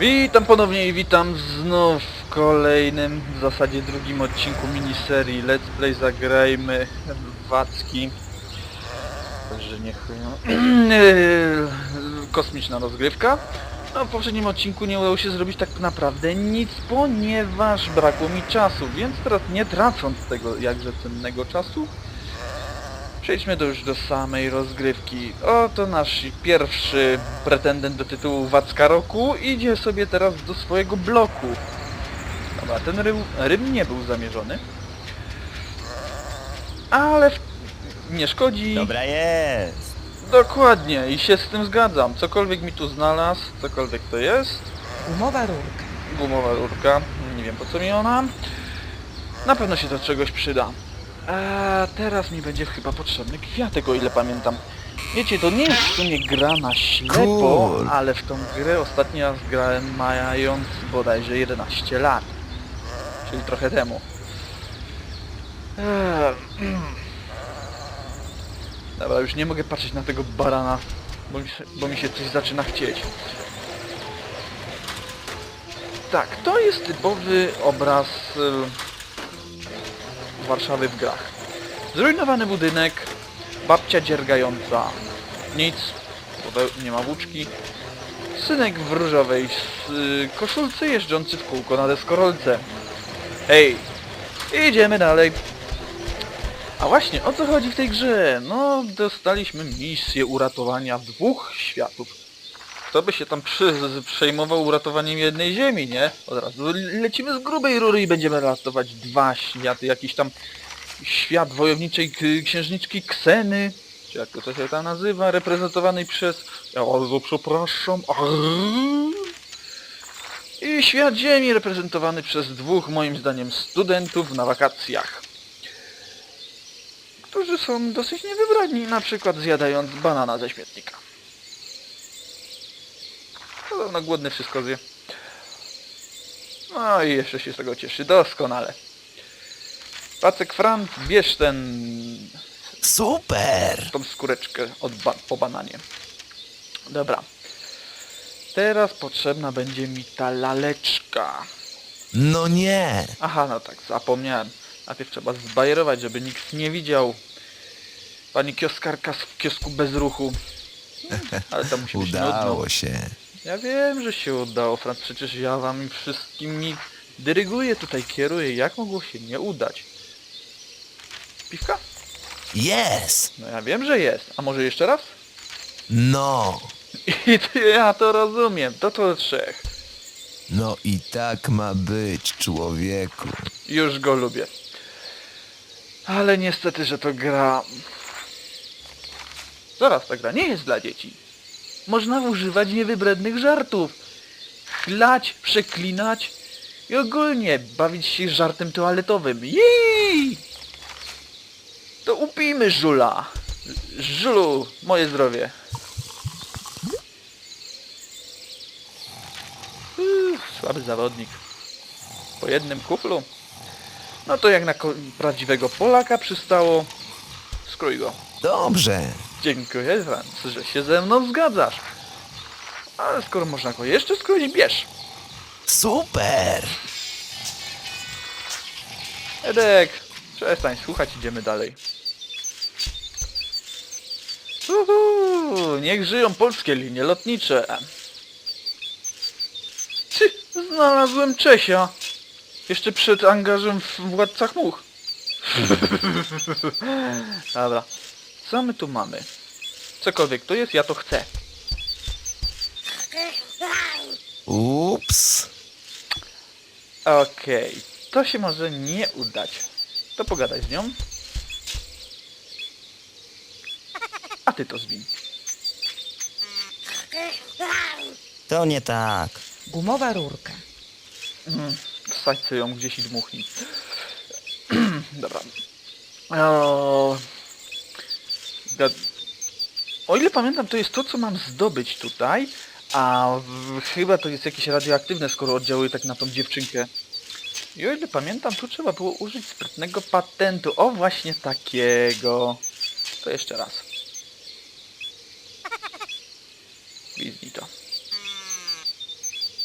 Witam ponownie i witam znów w kolejnym, w zasadzie drugim odcinku miniserii Let's Play Zagrajmy Wacki. Także niech... Kosmiczna rozgrywka. No, w poprzednim odcinku nie udało się zrobić tak naprawdę nic, ponieważ brakło mi czasu, więc teraz nie tracąc tego jakże cennego czasu, Przejdźmy do już do samej rozgrywki. Oto nasz pierwszy pretendent do tytułu Wacka Roku idzie sobie teraz do swojego bloku. Dobra, ten rym, rym nie był zamierzony. Ale w... nie szkodzi. Dobra jest. Dokładnie i się z tym zgadzam. Cokolwiek mi tu znalazł, cokolwiek to jest. Gumowa rurka. Gumowa rurka, nie wiem po co mi ona. Na pewno się do czegoś przyda. A teraz mi będzie chyba potrzebny kwiatek, o ile pamiętam. Wiecie, to nie jest w sumie gra na ślepo, Cool. ale w tą grę ostatni raz grałem mając bodajże 11 lat. Czyli trochę temu. Eee, mm. Dobra, już nie mogę patrzeć na tego barana, bo mi się, bo mi się coś zaczyna chcieć. Tak, to jest typowy obraz Warszawy w grach. Zrujnowany budynek, babcia dziergająca, nic, nie ma włóczki, synek w różowej koszulce jeżdżący w kółko na deskorolce. Hej, idziemy dalej. A właśnie, o co chodzi w tej grze? No, dostaliśmy misję uratowania dwóch światów. Kto by się tam przy, przejmował uratowaniem jednej ziemi, nie? Od razu le- lecimy z grubej rury i będziemy ratować dwa światy. Jakiś tam świat wojowniczej księżniczki Kseny, czy jak to się tam nazywa, reprezentowanej przez... Ja bardzo przepraszam. I świat ziemi reprezentowany przez dwóch, moim zdaniem, studentów na wakacjach. Którzy są dosyć niewybredni, na przykład zjadając banana ze śmietnika. Podobno głodny wszystko zje. No i jeszcze się z tego cieszy. Doskonale. Pacek Franc, bierz ten... Super. tą skóreczkę od ba po bananie. Dobra. Teraz potrzebna będzie mi ta laleczka. No nie. Aha, no tak, zapomniałem. Najpierw trzeba zbajerować, żeby nikt nie widział. Pani kioskarka w kiosku bez ruchu. Hmm, Ale to musi być nudno. Udało się. Ja wiem, że się udało, Franc, przecież ja wam wszystkimi dyryguję tutaj, kieruję. Jak mogło się nie udać? Piwka? Jest. No ja wiem, że jest. A może jeszcze raz? No. I ja to rozumiem. To to trzech. No i tak ma być, człowieku. Już go lubię. Ale niestety, że to gra... Zaraz, ta gra nie jest dla dzieci. Można używać niewybrednych żartów. Chlać, przeklinać i ogólnie bawić się żartem toaletowym. Jej! To upijmy żula. Żulu, moje zdrowie. Uff, słaby zawodnik. Po jednym kuflu. No to jak na prawdziwego Polaka przystało. Skrój go. Dobrze. Dziękuję Franc, że się ze mną zgadzasz. Ale skoro można go jeszcze skróić, bierz. Super. Edek, przestań słuchać, idziemy dalej. Uhu, niech żyją polskie linie lotnicze. Ty, znalazłem Czesia. Jeszcze przed angażem w Władcach Much. Dobra. Co my tu mamy? Cokolwiek to jest, ja to chcę. Ups. Okej, to się może nie udać. To pogadaj z nią. A ty to zwin. To nie tak. Gumowa rurka. Mhm. Wsadź sobie ją gdzieś i dmuchnij. Dobra. O... Gad... o ile pamiętam, to jest to, co mam zdobyć tutaj, a w... chyba to jest jakieś radioaktywne, skoro oddziałuje tak na tą dziewczynkę. I o ile pamiętam, tu trzeba było użyć sprytnego patentu. O, właśnie takiego. To jeszcze raz. Gwizdnij to.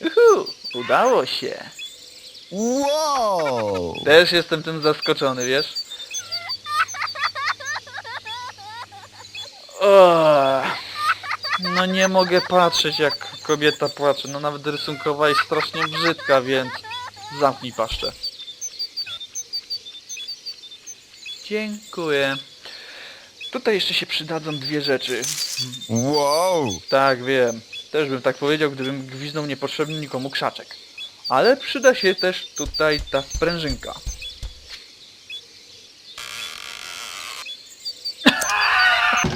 Uhu, udało się. Wow! Też jestem tym zaskoczony, wiesz? O, no nie mogę patrzeć jak kobieta płacze. No nawet rysunkowa jest strasznie brzydka, więc zamknij paszczę. Dziękuję. Tutaj jeszcze się przydadzą dwie rzeczy. Wow! Tak, wiem. Też bym tak powiedział, gdybym gwizdnął niepotrzebny nikomu krzaczek. Ale przyda się też tutaj ta sprężynka.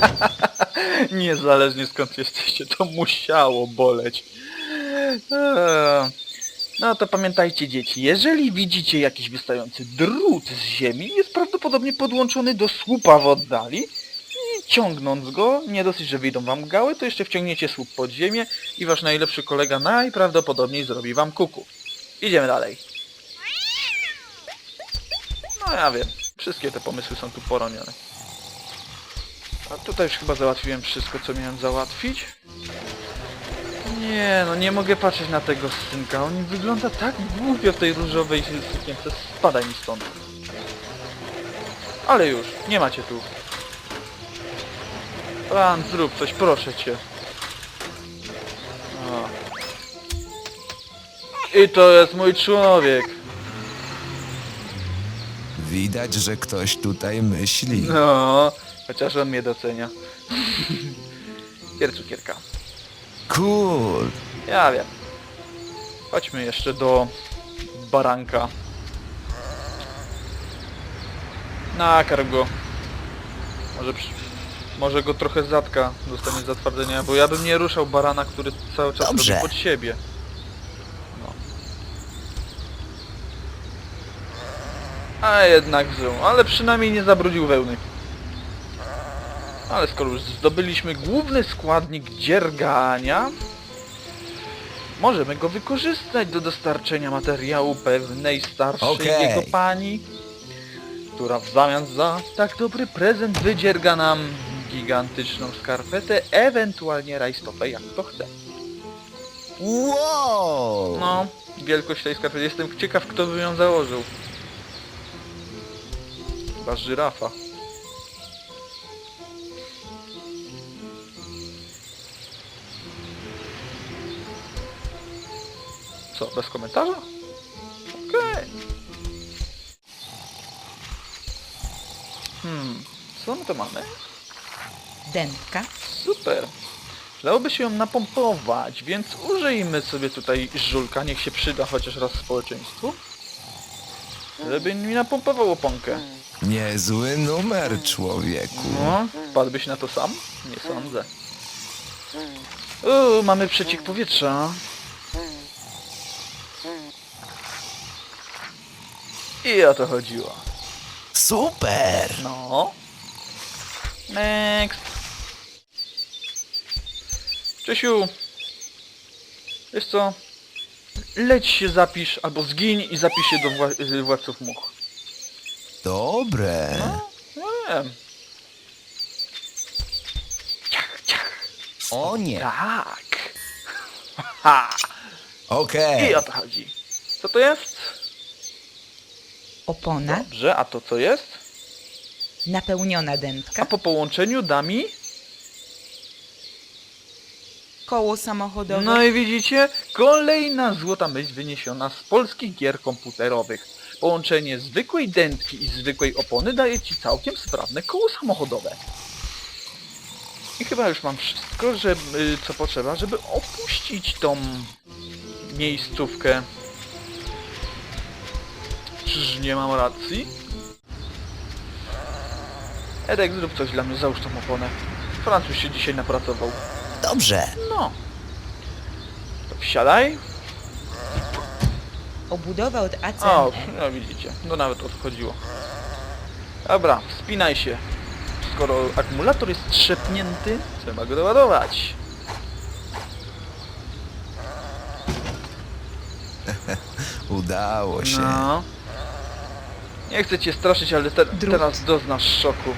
Niezależnie skąd jesteście, to musiało boleć. Eee. No to pamiętajcie dzieci, jeżeli widzicie jakiś wystający drut z ziemi, jest prawdopodobnie podłączony do słupa w oddali i ciągnąc go, nie dosyć, że wyjdą wam gały, to jeszcze wciągniecie słup pod ziemię i wasz najlepszy kolega najprawdopodobniej zrobi wam kuku. Idziemy dalej. No ja wiem, wszystkie te pomysły są tu poronione. A tutaj już chyba załatwiłem wszystko, co miałem załatwić. Nie, no nie mogę patrzeć na tego synka. On wygląda tak głupio w tej różowej sukience. Spadaj mi stąd. Ale już, nie macie tu. Pan, zrób coś, proszę cię. O. I to jest mój człowiek. Widać, że ktoś tutaj myśli. No, chociaż on mnie docenia. Kier cukierka. Cool! Ja wiem. Chodźmy jeszcze do baranka. Nakarm go. Może, przy... Może go trochę zatka dostanie zatwardzenia, bo ja bym nie ruszał barana, który cały czas Dobrze. robi pod siebie. A jednak wziął, ale przynajmniej nie zabrudził wełny. Ale skoro już zdobyliśmy główny składnik dziergania, możemy go wykorzystać do dostarczenia materiału pewnej starszej Okej. jego pani, która w zamian za tak dobry prezent wydzierga nam gigantyczną skarpetę, ewentualnie rajstopę, jak to chce. Wow! No, wielkość tej skarpety. Jestem ciekaw, kto by ją założył. Chyba żyrafa. Co, bez komentarza? Okej. Hmm, co my to mamy? Dętka. Super. Przydałoby się ją napompować, więc użyjmy sobie tutaj żulka, niech się przyda chociaż raz społeczeństwu. Żeby mi napompował oponkę. Niezły numer, człowieku. No, wpadłbyś na to sam? Nie sądzę. Uuu, mamy przeciek powietrza. I o to chodziło. Super! No. Next. Czesiu. Wiesz co? Leć się zapisz, albo zgiń i zapisz się do wła- y, władców much. Dobre. No, ja wiem. Ciach, ciach. O nie. Tak. Ha. Okej. I o to chodzi. Co to jest? Opona. Dobrze, a to co jest? Napełniona A dętka. po połączeniu da mi? Koło samochodowe. No i widzicie, kolejna złota myśl wyniesiona z polskich gier komputerowych. Połączenie zwykłej dętki i zwykłej opony daje ci całkiem sprawne koło samochodowe. I chyba już mam wszystko, żeby, co potrzeba, żeby opuścić tą miejscówkę. Czyż nie mam racji? Edek, zrób coś dla mnie, załóż tą oponę. Francuz się dzisiaj napracował. Dobrze. No. To wsiadaj. Obudowa od ACM. O, no widzicie, no nawet odchodziło. Dobra, wspinaj się. Skoro akumulator jest trzepnięty, trzeba go doładować. Udało się. No. Nie chcę cię straszyć, ale te, Drut. teraz doznasz szoku.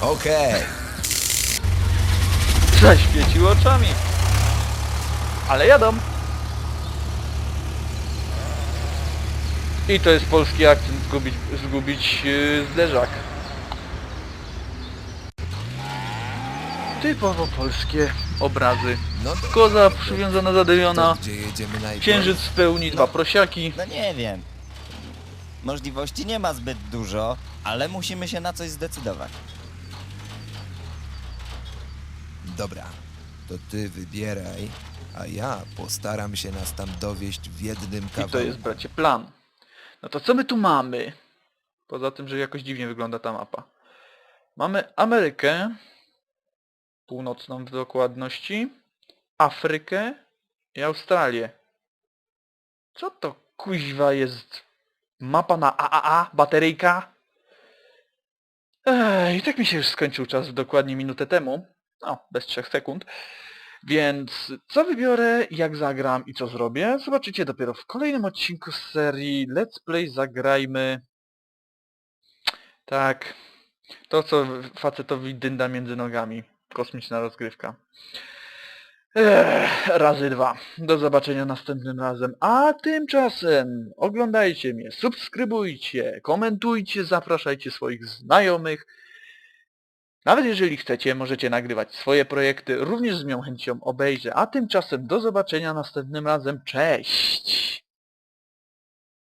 Okej zaświecił oczami. Ale jadą. I to jest polski akcent zgubić, zgubić yy, zderzak. Typowo polskie obrazy. No, koza przywiązana zadywiona. Księżyc spełni dwa prosiaki. No nie wiem. Możliwości nie ma zbyt dużo, ale musimy się na coś zdecydować. Dobra, to ty wybieraj, a ja postaram się nas tam dowieść w jednym I to jest, bracie, plan. No to co my tu mamy? Poza tym, że jakoś dziwnie wygląda ta mapa. Mamy Amerykę, północną w dokładności, Afrykę i Australię. Co to kuźwa jest? Mapa na AAA? Bateryjka? Ej, i tak mi się już skończył czas dokładnie minutę temu. No, bez trzech sekund. Więc co wybiorę, jak zagram i co zrobię, zobaczycie dopiero w kolejnym odcinku z serii Let's Play Zagrajmy. Tak, to co facetowi dynda między nogami. Kosmiczna rozgrywka. Ech, razy dwa. Do zobaczenia następnym razem. A tymczasem oglądajcie mnie, subskrybujcie, komentujcie, zapraszajcie swoich znajomych. Nawet jeżeli chcecie, możecie nagrywać swoje projekty, również z miłą chęcią obejrzę. A tymczasem do zobaczenia następnym razem. Cześć!